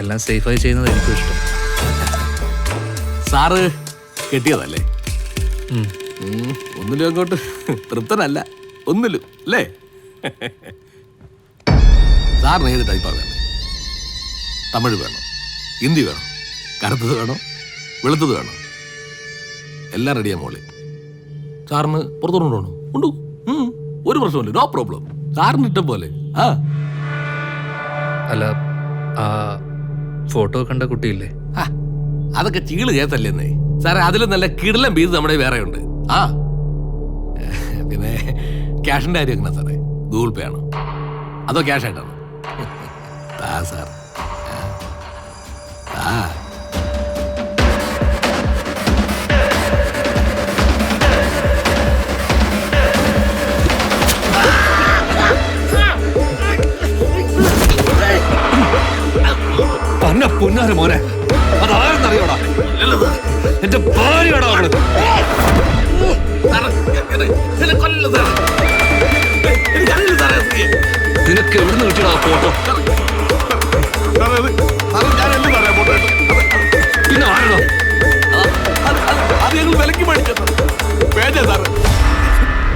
എല്ലാം സേഫായി ചെയ്യുന്നത് എനിക്കും ഇഷ്ടം. സാറ് കെട്ടിയതല്ലേ? ഉം. ഒന്നിലും അങ്ങോട്ട് തൃപ്തനല്ല. ഒന്നിലും അല്ലേ? സാറിന് ഏത് ടൈപ്പാണ് വേണ്ടത് തമിഴ് വേണോ? ഹിന്ദി വേണോ? കറുത്തത് വേണോ? വെളുത്തത് വേണോ? എല്ലാം റെഡിയാ മോളി. സാറിന് പുറത്തോട്ട് വേണോ ഉണ്ടു. ഉം, ഒരു പ്രശ്നമില്ല നോ പ്രോബ്ലം സാറിന് ഇഷ്ടം പോലെ. ആ. അല്ല ആ ഫോട്ടോ കണ്ട കുട്ടിയില്ലേ? അതൊക്കെ ചീൾ ചേത്തല്ലേന്നേ സാറേ അതിലും നല്ല കിടലം ബീത് നമ്മുടെ വേറെ ഉണ്ട് ആ. പിന്നെ ക്യാഷിന്റെ കാര്യം എങ്ങനെ സാറേ? ഗൂഗിൾ പേ ആണോ? അതോ ക്യാഷ് ആയിട്ടാണോ ആ സാർ. പറഞ്ഞ പൊന്നാറ് മോനെ. അതാരെന്നറിയോടാ? എന്റെ ഭാര്യയാടാ അവൾ. നിനക്ക് എവിടുന്ന് കിട്ടിയടാ ഫോട്ടോ?